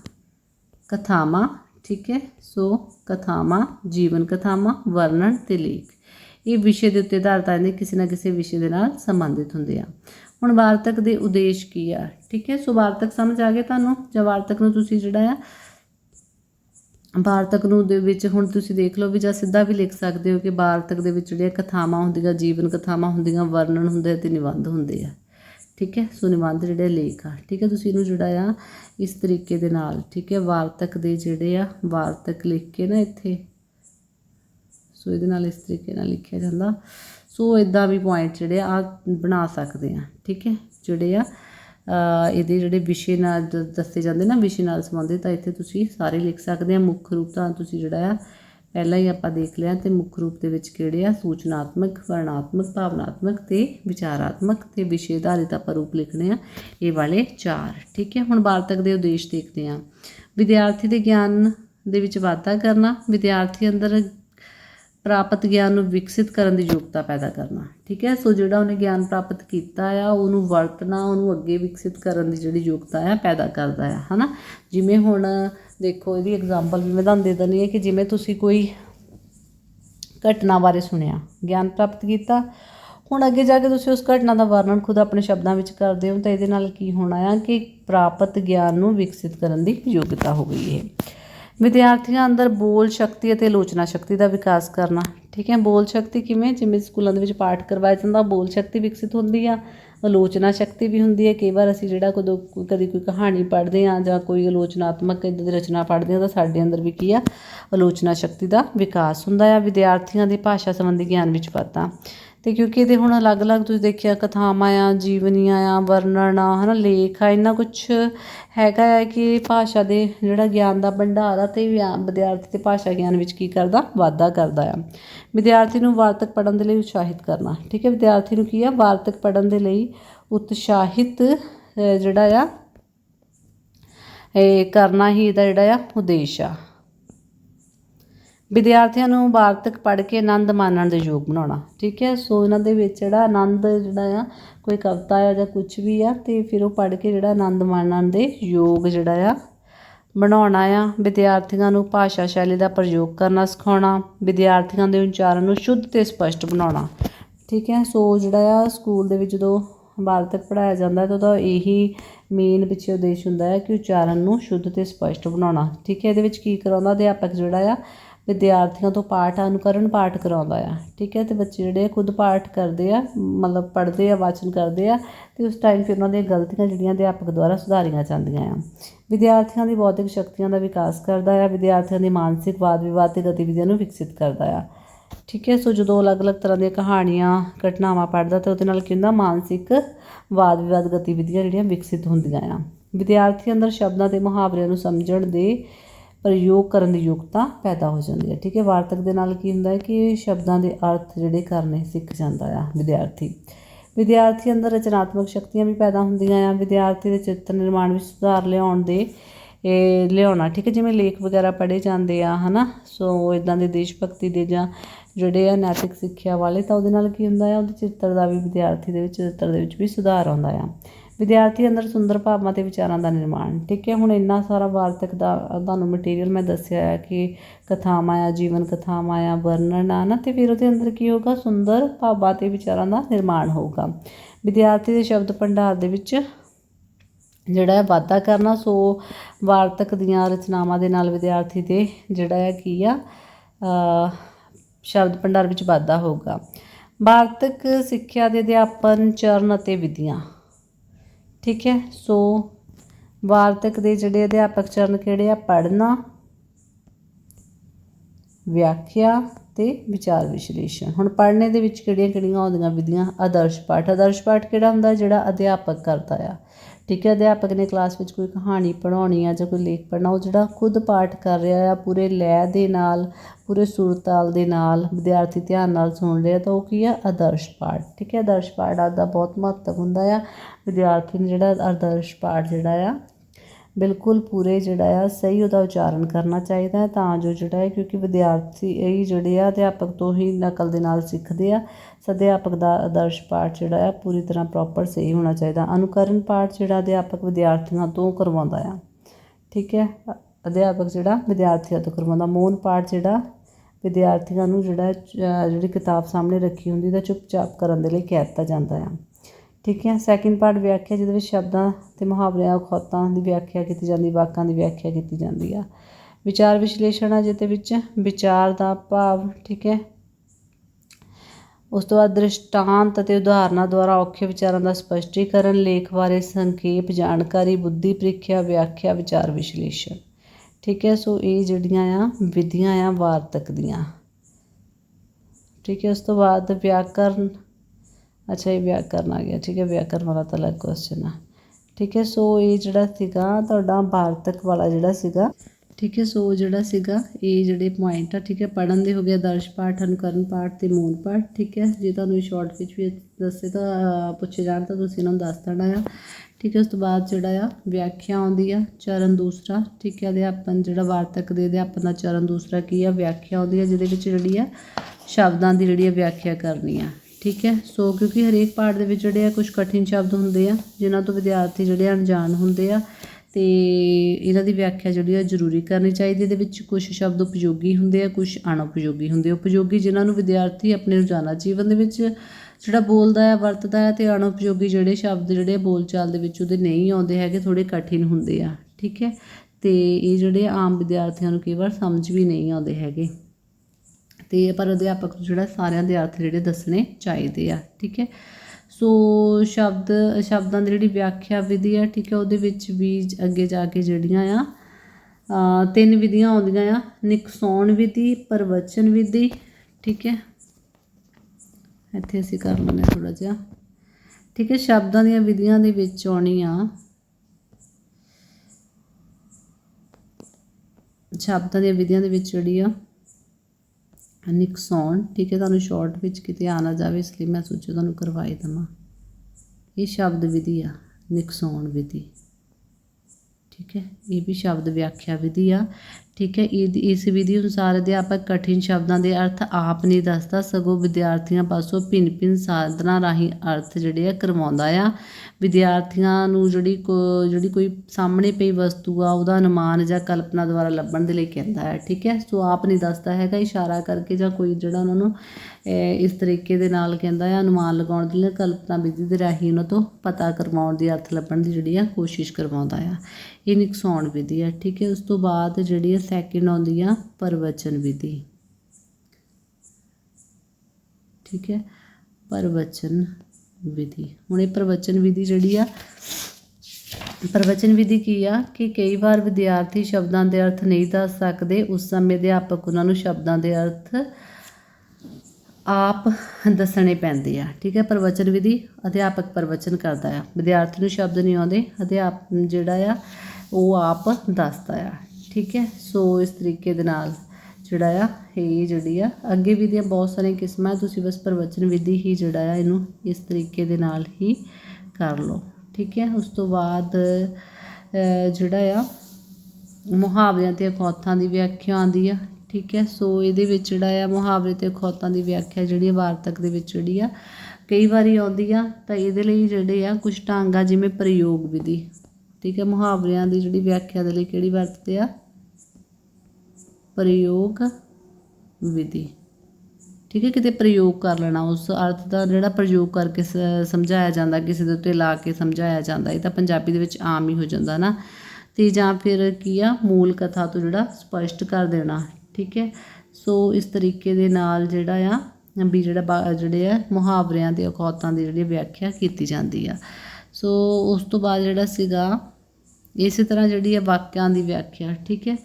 ਕਥਾਵਾਂ। ਠੀਕ ਹੈ? ਸੋ ਕਥਾਵਾਂ, ਜੀਵਨ ਕਥਾਵਾਂ, ਵਰਣਨ ਤੇ ਲੇਖ। ਇਹ ਵਿਸ਼ੇ ਦੇ ਉੱਤੇ ਆਧਾਰਿਤ ਆਉਂਦੇ ਕਿਸੇ ਨਾ ਕਿਸੇ ਵਿਸ਼ੇ ਦੇ ਨਾਲ ਸੰਬੰਧਿਤ ਹੁੰਦੇ ਆ। ਹੁਣ ਵਾਰਤਕ ਦੇ ਉਦੇਸ਼ ਕੀ ਆ? ਠੀਕ ਹੈ? ਸੋ ਵਾਰਤਕ ਸਮਝ ਆ ਗਏ ਤੁਹਾਨੂੰ? ਜਾਂ ਵਾਰਤਕ ਨੂੰ ਤੁਸੀਂ ਜਿਹੜਾ ਆ ਵਾਰਤਕ ਨੂੰ ਦੇ ਵਿੱਚ ਹੁਣ ਤੁਸੀਂ ਦੇਖ ਲਓ ਵੀ ਜਾਂ ਸਿੱਧਾ ਵੀ ਲਿਖ ਸਕਦੇ ਹੋ ਕਿ ਵਾਰਤਕ ਦੇ ਵਿੱਚ ਜਿਹੜੀਆਂ ਕਥਾਵਾਂ ਹੁੰਦੀਆਂ, ਜੀਵਨ ਕਥਾਵਾਂ ਹੁੰਦੀਆਂ, ਵਰਣਨ ਹੁੰਦੇ ਤੇ ਨਿਬੰਧ ਹੁੰਦੇ ਆ। ਠੀਕ ਹੈ? ਸੋ ਨਿਬੰਧ ਜਿਹੜੇ ਲੇਖ ਆ। ਠੀਕ ਹੈ? ਤੁਸੀਂ ਇਹਨੂੰ ਜਿਹੜਾ ਆ, ਇਸ ਤਰੀਕੇ ਦੇ ਨਾਲ, ਠੀਕ ਹੈ? ਵਾਰਤਕ ਦੇ ਜਿਹੜੇ ਆ ਵਾਰਤਕ ਲਿਖ ਕੇ ਨਾ ਇੱਥੇ। ਸੋ ਇਹਦੇ ਨਾਲ ਇਸ ਤਰੀਕੇ ਨਾਲ ਲਿਖਿਆ ਜਾਂਦਾ। ਸੋ ਇਦਾਂ ਵੀ ਪੁਆਇੰਟ ਜਿਹੜੇ ਆ ਬਣਾ ਸਕਦੇ ਆ। ਠੀਕ ਹੈ? ਜਿਹੜੇ ਆ ਇਹਦੇ ਜਿਹੜੇ ਵਿਸ਼ੇ ਨਾਲ ਦ- ਦੱਸੇ ਜਾਂਦੇ ਨਾ, ਵਿਸ਼ੇ ਨਾਲ ਸੰਬੰਧਿਤ, ਤਾਂ ਇੱਥੇ ਤੁਸੀਂ ਸਾਰੇ ਲਿਖ ਸਕਦੇ ਆ। ਮੁੱਖ ਰੂਪ ਤਾਂ ਤੁਸੀਂ ਜਿਹੜਾ ਆ, ਪਹਿਲਾਂ ਹੀ ਆਪਾਂ ਦੇਖ ਲਿਆ ਤੇ ਮੁੱਖ ਰੂਪ ਦੇ ਵਿੱਚ ਕਿਹੜੇ ਆ? ਸੂਚਨਾਤਮਕ, ਵਰਣਾਤਮਕ, ਭਾਵਨਾਤਮਕ ਤੇ ਵਿਚਾਰਾਤਮਕ ਤੇ ਵਿਸ਼ੇ ਆਧਾਰਿਤ ਆਪਾਂ ਰੂਪ ਲਿਖਣੇ ਆ। ਇਹ ਵਾਲੇ ਚਾਰ, ਠੀਕ ਹੈ? ਹੁਣ ਵਾਰਤਕ ਦੇ ਉਦੇਸ਼ ਦੇਖਦੇ ਆ। ਵਿਦਿਆਰਥੀ ਦੇ ਗਿਆਨ ਦੇ ਵਿੱਚ ਵਾਧਾ ਕਰਨਾ, ਵਿਦਿਆਰਥੀ ਅੰਦਰ ਪ੍ਰਾਪਤ ਗਿਆਨ ਨੂੰ ਵਿਕਸਿਤ ਕਰਨ ਦੀ ਯੋਗਤਾ ਪੈਦਾ ਕਰਨਾ, ਠੀਕ ਹੈ? ਸੋ ਜਿਹੜਾ ਉਹਨੇ ਗਿਆਨ ਪ੍ਰਾਪਤ ਕੀਤਾ ਆ, ਉਹਨੂੰ ਵਰਤਣਾ, ਉਹਨੂੰ ਅੱਗੇ ਵਿਕਸਿਤ ਕਰਨ ਦੀ ਜਿਹੜੀ ਯੋਗਤਾ ਆ, ਪੈਦਾ ਕਰਦਾ ਆ, ਹਨਾ? ਜਿਵੇਂ ਹੁਣ ਦੇਖੋ, ਇਹਦੀ ਐਗਜ਼ਾਮਪਲ ਵੀ ਮੈਂ ਤੁਹਾਨੂੰ ਦੇ ਦਿੰਦੀ ਹਾਂ ਕਿ ਜਿਵੇਂ ਤੁਸੀਂ ਕੋਈ ਘਟਨਾ ਬਾਰੇ ਸੁਣਿਆ, ਗਿਆਨ ਪ੍ਰਾਪਤ ਕੀਤਾ, ਹੁਣ ਅੱਗੇ ਜਾ ਕੇ ਤੁਸੀਂ ਉਸ ਘਟਨਾ ਦਾ ਵਰਣਨ ਖੁਦ ਆਪਣੇ ਸ਼ਬਦਾਂ ਵਿੱਚ ਕਰਦੇ ਹੋ, ਤਾਂ ਇਹਦੇ ਨਾਲ ਕੀ ਹੋਣਾ ਆ ਕਿ ਪ੍ਰਾਪਤ ਗਿਆਨ ਨੂੰ ਵਿਕਸਿਤ ਕਰਨ ਦੀ ਯੋਗਤਾ ਹੋ ਗਈ ਹੈ ਵਿਦਿਆਰਥੀਆਂ ਅੰਦਰ ਬੋਲ ਸ਼ਕਤੀ ਅਤੇ ਆਲੋਚਨਾ ਸ਼ਕਤੀ ਦਾ ਵਿਕਾਸ ਕਰਨਾ। ਠੀਕ ਹੈ, ਬੋਲ ਸ਼ਕਤੀ ਕਿਵੇਂ? ਜਿਵੇਂ ਸਕੂਲਾਂ ਦੇ ਵਿੱਚ ਪਾਠ ਕਰਵਾਇਆ ਜਾਂਦਾ, ਬੋਲ ਸ਼ਕਤੀ ਵਿਕਸਿਤ ਹੁੰਦੀ ਆ, ਆਲੋਚਨਾ ਸ਼ਕਤੀ ਵੀ ਹੁੰਦੀ ਹੈ। ਕਈ ਵਾਰ ਅਸੀਂ ਜਿਹੜਾ ਕਦੋਂ ਕਦੀ ਕੋਈ ਕਹਾਣੀ ਪੜ੍ਹਦੇ ਆ ਜਾਂ ਕੋਈ ਆਲੋਚਨਾਤਮਕ ਇੱਦਾਂ ਦੀ ਰਚਨਾ ਪੜ੍ਹਦੇ ਆ ਤਾਂ ਸਾਡੇ ਅੰਦਰ ਵੀ ਕੀ ਆ? ਆਲੋਚਨਾ ਸ਼ਕਤੀ ਦਾ ਵਿਕਾਸ ਹੁੰਦਾ ਆ। ਵਿਦਿਆਰਥੀਆਂ ਦੀ ਭਾਸ਼ਾ ਸੰਬੰਧੀ ਗਿਆਨ ਵਿੱਚ ਵਾਧਾ। ਅਤੇ ਕਿਉਂਕਿ ਇਹਦੇ ਹੁਣ ਅਲੱਗ-ਅਲੱਗ ਤੁਸੀਂ ਦੇਖਿਆ ਕਥਾਵਾਂ ਆ, ਜੀਵਨੀਆਂ ਆ, ਵਰਣਨ ਆ ਹੈ ਨਾ ਲੇਖ ਆ, ਇੰਨਾ ਕੁਛ ਹੈਗਾ ਆ ਕਿ ਭਾਸ਼ਾ ਦੇ ਜਿਹੜਾ ਗਿਆਨ ਦਾ ਭੰਡਾਰ ਆ ਅਤੇ ਵਿਆ- ਵਿਦਿਆਰਥੀ ਅਤੇ ਭਾਸ਼ਾ ਗਿਆਨ ਵਿੱਚ ਕੀ ਕਰਦਾ, ਵਾਧਾ ਕਰਦਾ ਆ। ਵਿਦਿਆਰਥੀ ਨੂੰ ਵਾਰਤਕ ਪੜ੍ਹਨ ਦੇ ਲਈ ਉਤਸ਼ਾਹਿਤ ਕਰਨਾ, ਠੀਕ ਹੈ? ਵਿਦਿਆਰਥੀ ਨੂੰ ਕੀ ਆ? ਵਾਰਤਕ ਪੜ੍ਹਨ ਦੇ ਲਈ ਉਤਸ਼ਾਹਿਤ ਜਿਹੜਾ ਆ, ਇਹ ਕਰਨਾ ਹੀ ਇਹਦਾ ਜਿਹੜਾ ਆ ਉਦੇਸ਼ ਆ। ਵਿਦਿਆਰਥੀਆਂ ਨੂੰ ਵਾਰਤਕ ਪੜ੍ਹ ਕੇ ਆਨੰਦ ਮਾਣਨ ਦੇ ਯੋਗ ਬਣਾਉਣਾ। ਠੀਕ ਹੈ? ਸੋ ਇਹਨਾਂ ਦੇ ਵਿੱਚ ਜਿਹੜਾ ਆਨੰਦ ਜਿਹੜਾ ਆ, ਕੋਈ ਕਵਿਤਾ ਆ ਜਾਂ ਕੁਝ ਵੀ ਆ ਅਤੇ ਫਿਰ ਉਹ ਪੜ੍ਹ ਕੇ ਜਿਹੜਾ ਆਨੰਦ ਮਾਣਨ ਦੇ ਯੋਗ ਜਿਹੜਾ ਆ, ਬਣਾਉਣਾ ਆ। ਵਿਦਿਆਰਥੀਆਂ ਨੂੰ ਭਾਸ਼ਾ ਸ਼ੈਲੀ ਦਾ ਪ੍ਰਯੋਗ ਕਰਨਾ ਸਿਖਾਉਣਾ, ਵਿਦਿਆਰਥੀਆਂ ਦੇ ਉਚਾਰਨ ਨੂੰ ਸ਼ੁੱਧ ਤੇ ਸਪਸ਼ਟ ਬਣਾਉਣਾ। ਠੀਕ ਹੈ? ਸੋ ਜਿਹੜਾ ਆ, ਸਕੂਲ ਦੇ ਵਿੱਚ ਜਦੋਂ ਵਾਰਤਕ ਪੜਾਇਆ ਜਾਂਦਾ ਤਾਂ ਉਹਦਾ ਇਹੀ ਮੇਨ ਪਿੱਛੇ ਉਦੇਸ਼ ਹੁੰਦਾ ਹੈ ਕਿ ਉਚਾਰਨ ਨੂੰ ਸ਼ੁੱਧ ਤੇ ਸਪਸ਼ਟ ਬਣਾਉਣਾ। ਠੀਕ ਹੈ? ਇਹਦੇ ਵਿੱਚ ਕੀ ਕਰਾਉਂਦਾ ਅਧਿਆਪਕ ਜਿਹੜਾ ਆ ਵਿਦਿਆਰਥੀਆਂ ਤੋਂ ਪਾਠ ਅਨੁਕਰਨ ਪਾਠ ਕਰਾਉਂਦਾ ਆ। ਠੀਕ ਹੈ? ਤੇ ਬੱਚੇ ਜਿਹੜੇ ਆ ਖੁਦ ਪਾਠ ਕਰਦੇ ਆ, ਮਤਲਬ ਪੜ੍ਹਦੇ ਆ, ਵਾਚਨ ਕਰਦੇ ਆ ਤੇ ਉਸ ਟਾਈਮ ਫਿਰ ਉਹਨਾਂ ਦੀਆਂ ਗਲਤੀਆਂ ਜਿਹੜੀਆਂ ਅਧਿਆਪਕ ਦੁਆਰਾ ਸੁਧਾਰੀਆਂ ਜਾਂਦੀਆਂ ਆ। ਵਿਦਿਆਰਥੀਆਂ ਦੀ ਬੌਧਿਕ ਸ਼ਕਤੀਆਂ ਦਾ ਵਿਕਾਸ ਕਰਦਾ ਆ, ਵਿਦਿਆਰਥੀਆਂ ਦੀ ਮਾਨਸਿਕ, ਵਾਦ ਵਿਵਾਦ ਤੇ ਗਤੀਵਿਧੀਆਂ ਨੂੰ ਵਿਕਸਿਤ ਕਰਦਾ ਆ। ਠੀਕ ਹੈ? ਸੋ ਜਦੋਂ ਅਲੱਗ-ਅਲੱਗ ਤਰ੍ਹਾਂ ਦੀਆਂ ਕਹਾਣੀਆਂ, ਘਟਨਾਵਾਂ ਪੜ੍ਹਦਾ ਤਾਂ ਉਹਦੇ ਨਾਲ ਕੀ ਹੁੰਦਾ ਮਾਨਸਿਕ, ਵਾਦ ਵਿਵਾਦ ਗਤੀਵਿਧੀਆਂ ਜਿਹੜੀਆਂ ਵਿਕਸਿਤ ਹੁੰਦੀਆਂ ਆ। ਵਿਦਿਆਰਥੀ ਅੰਦਰ ਸ਼ਬਦਾਂ ਤੇ ਮੁਹਾਵਰਿਆਂ ਨੂੰ ਸਮਝਣ ਦੇ ਪ੍ਰਯੋਗ ਕਰਨ ਦੀ ਯੋਗਤਾ ਪੈਦਾ ਹੋ ਜਾਂਦੀ ਹੈ। ਠੀਕ ਹੈ, ਵਾਰਤਕ ਦੇ ਨਾਲ ਕੀ ਹੁੰਦਾ ਹੈ ਕਿ ਸ਼ਬਦਾਂ ਦੇ ਅਰਥ ਜਿਹੜੇ ਕਰਨੇ ਸਿੱਖ ਜਾਂਦਾ ਆ, ਵਿਦਿਆਰਥੀ। ਵਿਦਿਆਰਥੀ ਅੰਦਰ ਰਚਨਾਤਮਕ ਸ਼ਕਤੀਆਂ ਵੀ ਪੈਦਾ ਹੁੰਦੀਆਂ ਆ। ਵਿਦਿਆਰਥੀ ਦੇ ਚਿੱਤਰ ਨਿਰਮਾਣ ਵਿੱਚ ਸੁਧਾਰ ਲਿਆਉਣ ਦੇ, ਇਹ ਲਿਆਉਣਾ, ਠੀਕ ਹੈ, ਜਿਵੇਂ ਲੇਖ ਵਗੈਰਾ ਪੜ੍ਹੇ ਜਾਂਦੇ ਆ, ਹਨਾ? ਸੋ ਇਦਾਂ ਦੇ ਦੇਸ਼ ਭਗਤੀ ਦੇ ਜਾਂ ਜਿਹੜੇ ਆ ਨੈਤਿਕ ਸਿੱਖਿਆ ਵਾਲੇ, ਤਾਂ ਉਹਦੇ ਨਾਲ ਕੀ ਹੁੰਦਾ ਆ? ਉਹਦੇ ਚਿੱਤਰ ਦਾ ਵੀ ਵਿਦਿਆਰਥੀ ਦੇ ਵਿੱਚ ਚਿੱਤਰ ਦੇ ਵਿੱਚ ਵੀ ਸੁਧਾਰ ਆਉਂਦਾ ਆ। ਵਿਦਿਆਰਥੀ ਅੰਦਰ ਸੁੰਦਰ ਭਾਵਾਂ ਅਤੇ ਵਿਚਾਰਾਂ ਦਾ ਨਿਰਮਾਣ। ਠੀਕ ਹੈ, ਹੁਣ ਇੰਨਾ ਸਾਰਾ ਵਾਰਤਕ ਦਾ, ਤੁਹਾਨੂੰ ਮਟੀਰੀਅਲ ਮੈਂ ਦੱਸਿਆ ਹੈ ਕਿ ਕਥਾਵਾਂ ਆ, ਜੀਵਨ ਕਥਾਵਾਂ ਆ, ਵਰਣਨ ਆ, ਨਾ, ਤੇ ਫਿਰ ਉਹਦੇ ਅੰਦਰ ਕੀ ਹੋਗਾ ਸੁੰਦਰ ਭਾਵਾਂ ਤੇ ਵਿਚਾਰਾਂ ਦਾ ਨਿਰਮਾਣ ਹੋਊਗਾ। ਵਿਦਿਆਰਥੀ ਦੇ ਸ਼ਬਦ ਭੰਡਾਰ ਦੇ ਵਿੱਚ ਜਿਹੜਾ ਹੈ ਵਾਧਾ ਕਰਨਾ, ਸੋ ਵਾਰਤਕ ਦੀਆਂ ਰਚਨਾਵਾਂ ਦੇ ਨਾਲ ਵਿਦਿਆਰਥੀ ਦੇ ਜਿਹੜਾ ਹੈ ਕੀ ਆ ਸ਼ਬਦ ਭੰਡਾਰ ਵਿੱਚ ਵਾਧਾ ਹੋਊਗਾ। ਵਾਰਤਕ ਸਿੱਖਿਆ ਦੇ ਅਧਿਆਪਨ, ਚਰਨ ਅਤੇ ਵਿਧੀਆਂ। ਠੀਕ ਹੈ? ਸੋ ਵਾਰਤਕ ਦੇ ਜਿਹੜੇ ਅਧਿਆਪਕ ਚਰਨ ਕਿਹੜੇ ਆ? ਪੜ੍ਹਨਾ, ਵਿਆਖਿਆ ਤੇ ਵਿਚਾਰ ਵਿਸ਼ਲੇਸ਼ਣ। ਹੁਣ ਪੜ੍ਹਨੇ ਦੇ ਵਿੱਚ ਕਿਹੜੀਆਂ ਕਿਹੜੀਆਂ ਆਉਂਦੀਆਂ ਵਿਧੀਆਂ? ਆਦਰਸ਼ ਪਾਠ। ਆਦਰਸ਼ ਪਾਠ ਕਿਹੜਾ ਹੁੰਦਾ? ਜਿਹੜਾ ਅਧਿਆਪਕ ਕਰਦਾ ਆ। ਠੀਕ ਹੈ, ਅਧਿਆਪਕ ਨੇ ਕਲਾਸ ਵਿੱਚ ਕੋਈ ਕਹਾਣੀ ਪੜ੍ਹਾਉਣੀ ਆ ਜਾਂ ਕੋਈ ਲੇਖ ਪੜ੍ਹਨਾ, ਉਹ ਜਿਹੜਾ ਖੁਦ ਪਾਠ ਕਰ ਰਿਹਾ ਆ, ਪੂਰੇ ਲੈਅ ਦੇ ਨਾਲ, ਪੂਰੇ ਸੁਰ ਤਾਲ ਦੇ ਨਾਲ ਵਿਦਿਆਰਥੀ ਧਿਆਨ ਨਾਲ ਸੁਣ ਰਿਹਾ, ਤਾਂ ਉਹ ਕੀ ਆ? ਆਦਰਸ਼ ਪਾਠ, ਠੀਕ ਹੈ, ਆਦਰਸ਼ ਪਾਠ ਦਾ ਬਹੁਤ ਮਹੱਤਵ ਹੁੰਦਾ ਆ। ਵਿਦਿਆਰਥੀ ਨੂੰ ਜਿਹੜਾ ਆਦਰਸ਼ ਪਾਠ ਜਿਹੜਾ ਆ ਬਿਲਕੁਲ ਪੂਰੇ ਜਿਹੜਾ ਆ, ਸਹੀ ਉਹਦਾ ਉਚਾਰਨ ਕਰਨਾ ਚਾਹੀਦਾ ਹੈ ਤਾਂ ਜੋ ਜਿਹੜਾ ਹੈ ਕਿਉਂਕਿ ਵਿਦਿਆਰਥੀ ਇਹ ਜਿਹੜੇ ਆ, ਅਧਿਆਪਕ ਤੋਂ ਹੀ ਨਕਲ ਦੇ ਨਾਲ ਸਿੱਖਦੇ ਆ। ਅਧਿਆਪਕ ਦਾ ਆਦਰਸ਼ ਪਾਠ ਜਿਹੜਾ ਆ, ਪੂਰੀ ਤਰ੍ਹਾਂ ਪ੍ਰੋਪਰ ਸਹੀ ਹੋਣਾ ਚਾਹੀਦਾ। ਅਨੁਕਰਨ ਪਾਠ ਜਿਹੜਾ ਅਧਿਆਪਕ ਵਿਦਿਆਰਥੀਆਂ ਤੋਂ ਕਰਵਾਉਂਦਾ ਆ। ਠੀਕ ਹੈ? ਅ- ਅਧਿਆਪਕ ਜਿਹੜਾ ਵਿਦਿਆਰਥੀਆਂ ਤੋਂ ਕਰਵਾਉਂਦਾ। ਮੌਨ ਪਾਠ ਜਿਹੜਾ ਵਿਦਿਆਰਥੀਆਂ ਨੂੰ ਜਿਹੜਾ ਜਿਹੜੀ ਕਿਤਾਬ ਸਾਹਮਣੇ ਰੱਖੀ ਹੁੰਦੀ ਤਾਂ ਚੁੱਪਚਾਪ ਕਰਨ ਦੇ ਲਈ ਕਹਿ ਦਿੱਤਾ ਜਾਂਦਾ ਆ। ਠੀਕ ਹੈ ਸੈਕਿੰਡ ਪਾਰਟ ਵਿਆਖਿਆ ਜਿਹਦੇ ਵਿੱਚ ਸ਼ਬਦਾਂ ਤੇ ਮੁਹਾਵਰਿਆਂ ਅਖੌਤਾਂ ਦੀ ਵਿਆਖਿਆ ਕੀਤੀ ਜਾਂਦੀ, ਵਾਕਾਂ ਦੀ ਵਿਆਖਿਆ ਕੀਤੀ ਜਾਂਦੀ ਆ। ਵਿਚਾਰ ਵਿਸ਼ਲੇਸ਼ਣ ਆ ਜਿਹਦੇ ਵਿੱਚ ਵਿਚਾਰ ਦਾ ਭਾਵ, ਠੀਕ ਹੈ। ਉਸ ਤੋਂ ਬਾਅਦ ਦ੍ਰਿਸ਼ਟਾਂਤ ਅਤੇ ਉਦਾਹਰਨਾਂ ਦੁਆਰਾ ਔਖੇ ਵਿਚਾਰਾਂ ਦਾ ਸਪਸ਼ਟੀਕਰਨ, ਲੇਖ ਬਾਰੇ ਸੰਖੇਪ, ਜਾਣਕਾਰੀ, ਬੁੱਧੀ ਪ੍ਰੀਖਿਆ, ਵਿਆਖਿਆ, ਵਿਚਾਰ ਵਿਸ਼ਲੇਸ਼ਣ। ਠੀਕ ਹੈ, ਸੋ ਇਹ ਜਿਹੜੀਆਂ ਆ, ਵਿਧੀਆਂ ਆ, ਵਾਰਤਕ ਦੀਆਂ। ਠੀਕ ਹੈ, ਉਸ ਤੋਂ ਬਾਅਦ ਵਿਆਕਰਨ ਅੱਛਾ ਇਹ ਵਿਆਕਰਨ ਆ ਗਿਆ, ਠੀਕ ਹੈ ਵਿਆਕਰਨ ਵਾਲਾ ਤਾਂ ਅਲੱਗ ਕੁਐਸਚਨ ਆ। ਠੀਕ ਹੈ, ਸੋ ਇਹ ਜਿਹੜਾ ਸੀਗਾ ਤੁਹਾਡਾ ਵਾਰਤਕ ਵਾਲਾ ਜਿਹੜਾ ਸੀਗਾ, ਠੀਕ ਹੈ, ਸੋ ਜਿਹੜਾ ਸੀਗਾ ਇਹ ਜਿਹੜੇ ਪੁਆਇੰਟ ਆ, ਠੀਕ ਹੈ ਪੜਨ ਦੇ ਹੋ ਗਿਆ ਦਰਸ਼ ਪਾਠ, ਅਨੁਕਰਨ ਪਾਠ ਤੇ ਮੂਲ ਪਾਠ, ਠੀਕ ਹੈ। ਜੇ ਤੁਹਾਨੂੰ ਸ਼ਾਰਟ ਵਿੱਚ ਵੀ ਦੱਸੇ ਤਾਂ ਪੁੱਛੇ ਜਾਣ ਤਾਂ ਤੁਸੀਂ ਇਹਨਾਂ ਨੂੰ ਦੱਸ ਦੇਣਾ ਆ। ਠੀਕ ਹੈ, ਉਸ ਤੋਂ ਬਾਅਦ ਜਿਹੜਾ ਆ, ਵਿਆਖਿਆ ਆਉਂਦੀ ਆ, ਚਰਨ ਦੂਸਰਾ, ਠੀਕ ਹੈ, ਅਧਿਆਪਨ ਜਿਹੜਾ ਵਾਰਤਕ ਦੇ ਅਧਿਆਪਨ ਦਾ ਚਰਨ ਦੂਸਰਾ ਕੀ ਆ, ਵਿਆਖਿਆ ਆਉਂਦੀ ਆ, ਜਿਹਦੇ ਵਿੱਚ ਜਿਹੜੀ ਆ ਸ਼ਬਦਾਂ ਦੀ ਜਿਹੜੀ ਆ ਵਿਆਖਿਆ ਕਰਨੀ ਆ। ਠੀਕ ਹੈ? ਸੋ ਕਿਉਂਕਿ ਹਰੇਕ ਪਾਠ ਦੇ ਵਿੱਚ ਜਿਹੜੇ ਆ ਕੁਝ ਕਠਿਨ ਸ਼ਬਦ ਹੁੰਦੇ ਆ, ਜਿਨ੍ਹਾਂ ਤੋਂ ਵਿਦਿਆਰਥੀ ਜਿਹੜੇ ਅਣਜਾਣ ਹੁੰਦੇ ਆ, ਤੇ ਇਹਨਾਂ ਦੀ ਵਿਆਖਿਆ ਜਿਹੜੀ ਆ ਜ਼ਰੂਰੀ ਕਰਨੀ ਚਾਹੀਦੀ, ਇਹਦੇ ਵਿੱਚ ਕੁਝ ਸ਼ਬਦ ਉਪਯੋਗੀ ਹੁੰਦੇ ਆ ਕੁਝ ਅਣਉਪਯੋਗੀ ਹੁੰਦੇ ਆ। ਉਪਯੋਗੀ ਜਿਨ੍ਹਾਂ ਨੂੰ ਵਿਦਿਆਰਥੀ ਆਪਣੇ ਰੋਜ਼ਾਨਾ ਜੀਵਨ ਦੇ ਵਿੱਚ ਜਿਹੜਾ ਬੋਲਦਾ ਹੈ, ਵਰਤਦਾ ਹੈ, ਤੇ ਅਣਉਪਯੋਗੀ ਜਿਹੜੇ ਸ਼ਬਦ ਜਿਹੜੇ ਬੋਲਚਾਲ ਦੇ ਵਿੱਚ ਉਹਦੇ ਨਹੀਂ ਆਉਂਦੇ ਹੈਗੇ ਥੋੜੇ ਕਠਿਨ ਹੁੰਦੇ ਆ। ਠੀਕ ਹੈ? ਤੇ ਇਹ ਜਿਹੜੇ ਆਮ ਵਿਦਿਆਰਥੀਆਂ ਨੂੰ ਕਈ ਵਾਰ ਸਮਝ ਵੀ ਨਹੀਂ ਆਉਂਦੇ ਹੈਗੇ। ਤੇ ਪਰ ਅਧਿਆਪਕ ਨੂੰ ਜਿਹੜਾ ਸਾਰਿਆਂ ਦੇ ਅਰਥ ਜਿਹੜੇ ਦੱਸਣੇ ਚਾਹੀਦੇ ਆ, ਠੀਕ ਹੈ? ਸੋ ਸ਼ਬਦ, ਸ਼ਬਦਾਂ ਦੀ ਜਿਹੜੀ ਵਿਆਖਿਆ ਵਿਧੀ ਆ ਠੀਕ ਹੈ, ਉਹਦੇ ਵਿੱਚ ਵੀ ਅੱਗੇ ਜਾ ਕੇ ਜਿਹੜੀਆਂ ਆ ਤਿੰਨ ਵਿਧੀਆਂ ਆਉਂਦੀਆਂ ਆ, ਨਿਕਸੌਣ ਵਿਧੀ, ਪ੍ਰਵਚਨ ਵਿਧੀ, ਠੀਕ ਹੈ? ਇੱਥੇ ਅਸੀਂ ਕਰ ਲੈਂਦੇ ਥੋੜਾ ਜਿਹਾ, ਠੀਕ ਹੈ? ਸ਼ਬਦਾਂ ਦੀਆਂ ਵਿਧੀਆਂ ਦੇ ਵਿੱਚ ਆਉਣੀ ਆ ਸ਼ਬਦਾਂ ਦੀਆਂ ਵਿਧੀਆਂ ਦੇ ਵਿੱਚ ਜਿਹੜੀ ਆ ਨਿਕਸੌਣ ਠੀਕ ਹੈ, ਤੁਹਾਨੂੰ ਸ਼ਾਰਟ ਵਿੱਚ ਕਿਤੇ ਆ ਨਾ ਜਾਵੇ, ਇਸ ਲਈ ਮੈਂ ਸੋਚਿਆ ਤੁਹਾਨੂੰ ਕਰਵਾਈ ਦੇਵਾਂ। ਇਹ ਸ਼ਬਦ ਵਿਧੀ ਆ ਨਿਕਸੌਣ ਵਿਧੀ। ਠੀਕ ਹੈ, ਇਹ ਵੀ ਸ਼ਬਦ ਵਿਆਖਿਆ ਵਿਧੀ ਆ। ਠੀਕ ਹੈ ਇਹਦੀ- ਇਸ ਵਿਧੀ ਅਨੁਸਾਰ ਅਧਿਆਪਕ ਕਠਿਨ ਸ਼ਬਦਾਂ ਦੇ ਅਰਥ ਆਪ ਨਹੀਂ ਦੱਸਦਾ, ਸਗੋਂ ਵਿਦਿਆਰਥੀਆਂ ਪਾਸੋਂ ਭਿੰਨ ਭਿੰਨ ਸਾਧਨਾਂ ਰਾਹੀਂ ਅਰਥ ਜਿਹੜੇ ਆ ਕਰਵਾਉਂਦਾ ਆ। ਵਿਦਿਆਰਥੀਆਂ ਨੂੰ ਜਿਹੜੀ ਕੋ, ਜਿਹੜੀ ਕੋਈ ਸਾਹਮਣੇ ਪਈ ਵਸਤੂ ਆ, ਉਹਦਾ ਅਨੁਮਾਨ ਜਾਂ ਕਲਪਨਾ ਦੁਆਰਾ ਲੱਭਣ ਦੇ ਲਈ ਕਹਿੰਦਾ ਹੈ, ਠੀਕ ਹੈ। ਸੋ ਆਪ ਨਹੀਂ ਦੱਸਦਾ ਹੈਗਾ, ਇਸ਼ਾਰਾ ਕਰਕੇ ਜਾਂ ਕੋਈ ਜਿਹੜਾ ਉਹਨਾਂ ਨੂੰ ਇਸ ਤਰੀਕੇ ਦੇ ਨਾਲ ਕਹਿੰਦਾ ਆ, ਅਨੁਮਾਨ ਲਗਾਉਣ ਦੇ ਲਈ ਕਲਪਨਾ ਵਿਧੀ ਦੇ ਰਾਹੀਂ ਉਹਨਾਂ ਤੋਂ ਪਤਾ ਕਰਵਾਉਣ ਦੀ, ਅਰਥ ਲੱਭਣ ਦੀ ਜਿਹੜੀ ਆ ਕੋਸ਼ਿਸ਼ ਕਰਵਾਉਂਦਾ ਆ। ਇਹ ਨਿਕਸਾਉਣ ਵਿਧੀ ਆ, ਠੀਕ ਹੈ। ਉਸ ਤੋਂ ਬਾਅਦ ਜਿਹੜੀ ਸੈਕਿੰਡ ਆਉਂਦੀ ਆ ਪਰਵਚਨ ਵਿਧੀ। ਠੀਕ ਹੈ? ਪਰਵਚਨ ਵਿਧੀ। ਹੁਣ ਇਹ ਪ੍ਰਵਚਨ ਵਿਧੀ ਜਿਹੜੀ ਆ, ਪ੍ਰਵਚਨ ਵਿਧੀ ਕੀ ਆ? ਕਿ ਕਈ ਵਾਰ ਵਿਦਿਆਰਥੀ ਸ਼ਬਦਾਂ ਦੇ ਅਰਥ ਨਹੀਂ ਦੱਸ ਸਕਦੇ। ਉਸ ਸਮੇਂ ਅਧਿਆਪਕ ਉਹਨਾਂ ਨੂੰ ਸ਼ਬਦਾਂ ਦੇ ਅਰਥ ਆਪ ਦੱਸਣੇ ਪੈਂਦੇ ਆ। ਠੀਕ ਹੈ? ਪ੍ਰਵਚਨ ਵਿਧੀ ਅਧਿਆਪਕ ਪ੍ਰਵਚਨ ਕਰਦਾ ਆ। ਵਿਦਿਆਰਥੀ ਨੂੰ ਸ਼ਬਦ ਨਹੀਂ ਆਉਂਦੇ। ਅਧਿਆਪ ਜਿਹੜਾ ਆ, ਉਹ ਆਪ ਦੱਸਦਾ ਆ। ਠੀਕ ਹੈ? ਸੋ ਇਸ ਤਰੀਕੇ ਦੇ ਨਾਲ ਜਿਹੜਾ ਆ ਇਹ ਜਿਹੜੀ ਆ ਅੱਗੇ ਵੀ ਦੀਆਂ ਬਹੁਤ ਸਾਰੀਆਂ ਕਿਸਮਾਂ ਹੈ, ਤੁਸੀਂ ਬਸ ਪ੍ਰਵਚਨ ਵਿਧੀ ਹੀ ਜਿਹੜਾ ਆ ਇਹਨੂੰ ਇਸ ਤਰੀਕੇ ਦੇ ਨਾਲ ਹੀ ਕਰ ਲਓ। ਠੀਕ ਹੈ? ਉਸ ਤੋਂ ਬਾਅਦ ਜਿਹੜਾ ਆ ਮੁਹਾਵਰਿਆਂ ਤੇ ਅਖੌਤਾਂ ਦੀ ਵਿਆਖਿਆ ਆਉਂਦੀ ਆ। ਠੀਕ ਹੈ? ਸੋ ਇਹਦੇ ਵਿੱਚ ਜਿਹੜਾ ਆ ਮੁਹਾਵਰੇ ਤੇ ਅਖੌਤਾਂ ਦੀ ਵਿਆਖਿਆ ਜਿਹੜੀ ਆ ਵਾਰਤਕ ਦੇ ਵਿੱਚ ਜਿਹੜੀ ਆ ਕਈ ਵਾਰੀ ਆਉਂਦੀ ਆ ਤਾਂ ਇਹਦੇ ਲਈ ਜਿਹੜੇ ਆ ਕੁਝ ਢੰਗ ਆ ਜਿਵੇਂ ਪ੍ਰਯੋਗ ਵਿਧੀ। ਠੀਕ ਹੈ? ਮੁਹਾਵਰਿਆਂ ਦੀ ਜਿਹੜੀ ਵਿਆਖਿਆ ਦੇ ਲਈ ਕਿਹੜੀ ਵਰਤਦੇ ਆ? ਪ੍ਰਯੋਗ ਵਿਧੀ। ਠੀਕ ਹੈ, ਕਿਤੇ ਪ੍ਰਯੋਗ ਕਰ ਲੈਣਾ, ਉਸ ਅਰਥ ਦਾ ਜਿਹੜਾ ਪ੍ਰਯੋਗ ਕਰਕੇ ਸ- ਸਮਝਾਇਆ ਜਾਂਦਾ, ਕਿਸੇ ਦੇ ਉੱਤੇ ਲਾ ਕੇ ਸਮਝਾਇਆ ਜਾਂਦਾ, ਇਹ ਤਾਂ ਪੰਜਾਬੀ ਦੇ ਵਿੱਚ ਆਮ ਹੀ ਹੋ ਜਾਂਦਾ ਨਾ। ਤੇ ਜਾਂ ਫਿਰ ਕੀ ਆ, ਮੂਲ ਕਥਾ ਤੋਂ ਜਿਹੜਾ ਸਪਸ਼ਟ ਕਰ ਦੇਣਾ, ਠੀਕ ਹੈ। ਸੋ ਇਸ ਤਰੀਕੇ ਦੇ ਨਾਲ ਜਿਹੜਾ ਆ, ਵੀ ਜਿਹੜਾ ਬਾ- ਜਿਹੜੇ ਆ ਮੁਹਾਵਰਿਆਂ ਦੇ ਅਖੌਤਾਂ ਦੀ ਜਿਹੜੀ ਵਿਆਖਿਆ ਕੀਤੀ ਜਾਂਦੀ ਆ। ਸੋ ਉਸ ਤੋਂ ਬਾਅਦ ਜਿਹੜਾ ਸੀਗਾ, ਇਸੇ ਤਰ੍ਹਾਂ ਜਿਹੜੀ ਆ ਵਾਕਿਆਂ ਦੀ ਵਿਆਖਿਆ, ਠੀਕ ਹੈ।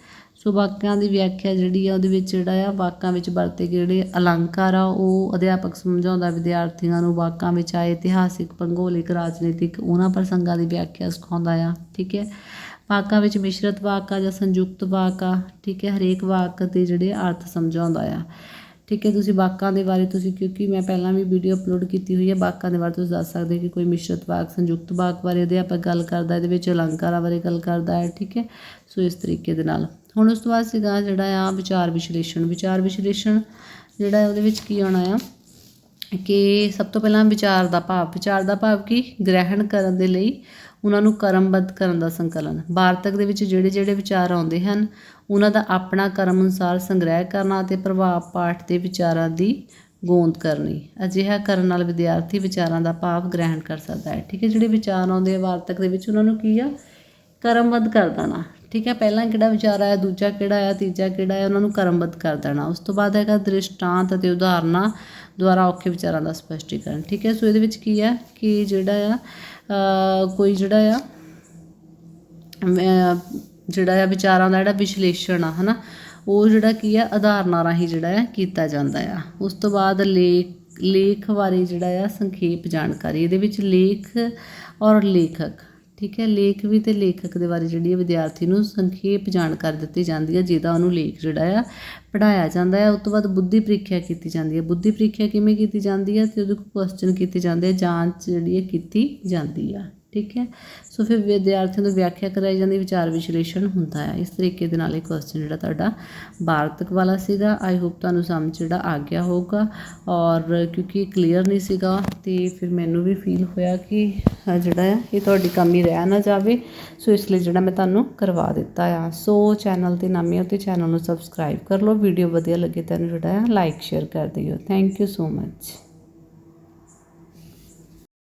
ਸੋ ਵਾਕਾਂ ਦੀ ਵਿਆਖਿਆ ਜਿਹੜੀ ਆ ਉਹਦੇ ਵਿੱਚ ਜਿਹੜਾ ਆ, ਵਾਕਾਂ ਵਿੱਚ ਵਰਤੇ ਗਏ ਜਿਹੜੇ ਅਲੰਕਾਰ ਆ, ਉਹ ਅਧਿਆਪਕ ਸਮਝਾਉਂਦਾ ਵਿਦਿਆਰਥੀਆਂ ਨੂੰ ਵਾਕਾਂ ਵਿੱਚ ਆਏ ਇਤਿਹਾਸਿਕ, ਭੂਗੋਲਿਕ, ਰਾਜਨੀਤਿਕ, ਉਹਨਾਂ ਪ੍ਰਸੰਗਾਂ ਦੀ ਵਿਆਖਿਆ ਸਿਖਾਉਂਦਾ ਆ, ਠੀਕ ਹੈ। ਵਾਕਾਂ ਵਿੱਚ ਮਿਸ਼ਰਤ ਵਾਕ ਆ ਜਾਂ ਸੰਯੁਕਤ ਵਾਕ ਆ, ਠੀਕ ਹੈ, ਹਰੇਕ ਵਾਕ ਦੇ ਜਿਹੜੇ ਅਰਥ ਸਮਝਾਉਂਦਾ ਆ। ਠੀਕ ਹੈ, ਤੁਸੀਂ ਵਾਕਾਂ ਦੇ ਬਾਰੇ ਤੁਸੀਂ, ਕਿਉਂਕਿ ਮੈਂ ਪਹਿਲਾਂ ਵੀ ਵੀਡੀਓ ਅਪਲੋਡ ਕੀਤੀ ਹੋਈ ਹੈ ਵਾਕਾਂ ਦੇ ਬਾਰੇ ਤੁਸੀਂ ਦੱਸ ਸਕਦੇ ਹੋ ਕਿ ਕੋਈ ਮਿਸ਼ਰਤ ਵਾਕ ਸੰਯੁਕਤ ਵਾਕ ਬਾਰੇ ਅਧਿਆਪਕ ਗੱਲ ਕਰਦਾ, ਇਹਦੇ ਵਿੱਚ ਅਲੰਕਾਰਾਂ ਬਾਰੇ ਗੱਲ ਕਰਦਾ ਹੈ, ਠੀਕ ਹੈ। ਸੋ ਇਸ ਤਰੀਕੇ ਦੇ ਨਾਲ। ਹੁਣ ਉਸ ਤੋਂ ਬਾਅਦ ਸੀਗਾ ਜਿਹੜਾ ਆ ਵਿਚਾਰ ਵਿਸ਼ਲੇਸ਼ਣ। ਵਿਚਾਰ ਵਿਸ਼ਲੇਸ਼ਣ ਜਿਹੜਾ ਉਹਦੇ ਵਿੱਚ ਕੀ ਆਉਣਾ ਆ ਕਿ ਸਭ ਤੋਂ ਪਹਿਲਾਂ ਵਿਚਾਰ ਦਾ ਭਾਵ। ਵਿਚਾਰ ਦਾ ਭਾਵ ਕੀ? ਗ੍ਰਹਿਣ ਕਰਨ ਦੇ ਲਈ ਉਹਨਾਂ ਨੂੰ ਕਰਮਬੱਧ ਕਰਨ ਦਾ ਸੰਕਲਨ। ਵਾਰਤਕ ਦੇ ਵਿੱਚ ਜਿਹੜੇ ਜਿਹੜੇ ਵਿਚਾਰ ਆਉਂਦੇ ਹਨ, ਉਹਨਾਂ ਦਾ ਆਪਣਾ ਕਰਮ ਅਨੁਸਾਰ ਸੰਗ੍ਰਹਿ ਕਰਨਾ ਅਤੇ ਪ੍ਰਭਾਵ ਪਾਠ ਦੇ ਵਿਚਾਰਾਂ ਦੀ ਗੋਂਦ ਕਰਨੀ। ਅਜਿਹਾ ਕਰਨ ਨਾਲ ਵਿਦਿਆਰਥੀ ਵਿਚਾਰਾਂ ਦਾ ਭਾਵ ਗ੍ਰਹਿਣ ਕਰ ਸਕਦਾ ਹੈ। ਠੀਕ ਹੈ, ਜਿਹੜੇ ਵਿਚਾਰ ਆਉਂਦੇ ਆ ਵਾਰਤਕ ਦੇ ਵਿੱਚ, ਉਹਨਾਂ ਨੂੰ ਕੀ ਆ? ਕਰਮਬੱਧ ਕਰ ਦੇਣਾ। ਠੀਕ ਹੈ, ਪਹਿਲਾਂ ਕਿਹੜਾ ਵਿਚਾਰ ਆਇਆ, ਦੂਜਾ ਕਿਹੜਾ ਆਇਆ, ਤੀਜਾ ਕਿਹੜਾ ਆਇਆ, ਉਹਨਾਂ ਨੂੰ ਕਰਮਬੱਧ ਕਰ ਦੇਣਾ। ਉਸ ਤੋਂ ਬਾਅਦ ਹੈਗਾ ਦ੍ਰਿਸ਼ਟਾਂਤ ਅਤੇ ਉਦਾਹਰਨਾਂ ਦੁਆਰਾ ਔਖੇ ਵਿਚਾਰਾਂ ਦਾ ਸਪਸ਼ਟੀਕਰਨ। ਠੀਕ ਹੈ, ਸੋ ਇਹਦੇ ਵਿੱਚ ਕੀ ਹੈ ਕਿ ਜਿਹੜਾ ਆ ਕੋਈ ਜਿਹੜਾ ਆ ਜਿਹੜਾ ਆ ਵਿਚਾਰਾਂ ਦਾ ਜਿਹੜਾ ਵਿਸ਼ਲੇਸ਼ਣ ਆ, ਹਨਾ, ਉਹ ਜਿਹੜਾ ਕੀ ਆ, ਆਧਾਰਨਾਂ ਰਾਹੀਂ ਜਿਹੜਾ ਆ ਕੀਤਾ ਜਾਂਦਾ ਆ। ਉਸ ਤੋਂ ਬਾਅਦ ਲੇਖ ਲੇਖ ਬਾਰੇ ਜਿਹੜਾ ਆ ਸੰਖੇਪ ਜਾਣਕਾਰੀ, ਇਹਦੇ ਵਿੱਚ ਲੇਖ ਔਰ ਲੇਖਕ। ਠੀਕ ਹੈ, ਲੇਖ ਵੀ ਤੇ ਲੇਖਕ ਦੇ ਬਾਰੇ ਜਿਹੜੀ ਹੈ ਵਿਦਿਆਰਥੀ ਨੂੰ ਸੰਖੇਪ ਜਾਣਕਾਰੀ ਦਿੱਤੀ ਜਾਂਦੀ ਹੈ, ਜਿਹਦਾ ਉਹਨੂੰ ਲੇਖ ਜਿਹੜਾ ਆ ਪੜਾਇਆ ਜਾਂਦਾ ਹੈ, ਉਸ ਤੋਂ ਬਾਅਦ ਬੁੱਧੀ ਪ੍ਰੀਖਿਆ ਕੀਤੀ ਜਾਂਦੀ ਹੈ। ਬੁੱਧੀ ਪ੍ਰੀਖਿਆ ਕਿਵੇਂ ਕੀਤੀ ਜਾਂਦੀ ਹੈ ਤੇ ਉਹਦੇ ਕੁਐਸਚਨ ਕੀਤੇ ਜਾਂਦੇ ਆ, ਜਾਂਚ ਜਿਹੜੀ ਹੈ ਕੀਤੀ ਜਾਂਦੀ ਆ। ਠੀਕ ਹੈ? ਸੋ ਫਿਰ ਵਿਦਿਆਰਥੀਆਂ ਨੂੰ ਵਿਆਖਿਆ ਕਰਾਈ ਜਾਂਦੀ, ਵਿਚਾਰ ਵਿਸ਼ਲੇਸ਼ਣ ਹੁੰਦਾ ਹੈ ਇਸ ਤਰੀਕੇ ਦੇ ਨਾਲ ਇਹ ਕੁਐਸਚਨ ਜਿਹੜਾ ਤੁਹਾਡਾ ਵਾਰਤਕ ਵਾਲਾ ਸੀਗਾ। ਆਈ ਹੋਪ ਤੁਹਾਨੂੰ ਸਮਝ ਜਿਹੜਾ ਆ ਗਿਆ ਹੋਊਗਾ ਔਰ ਕਿਉਂਕਿ ਕਲੀਅਰ ਨਹੀਂ ਸੀਗਾ ਤੇ ਫਿਰ ਮੈਨੂੰ ਵੀ ਫੀਲ ਹੋਇਆ ਕਿ ਜਿਹੜਾ ਆ, ਇਹ ਤੁਹਾਡੀ ਕਮੀ ਰਹਿ ਨਾ ਜਾਵੇ। ਸੋ ਇਸ ਲਈ ਜਿਹੜਾ ਮੈਂ ਤੁਹਾਨੂੰ ਕਰਵਾ ਦਿੱਤਾ ਆ। ਸੋ ਚੈਨਲ ਤੇ ਨਾਮੇ ਹੋ ਤੇ ਚੈਨਲ ਨੂੰ ਸਬਸਕ੍ਰਾਈਬ ਕਰ ਲਓ। ਵੀਡੀਓ ਵਧੀਆ ਲੱਗੇ ਤਾਂ ਇਹਨੂੰ ਜਿਹੜਾ ਆ ਲਾਈਕ ਸ਼ੇਅਰ ਕਰ ਦਿਓ। Thank you so much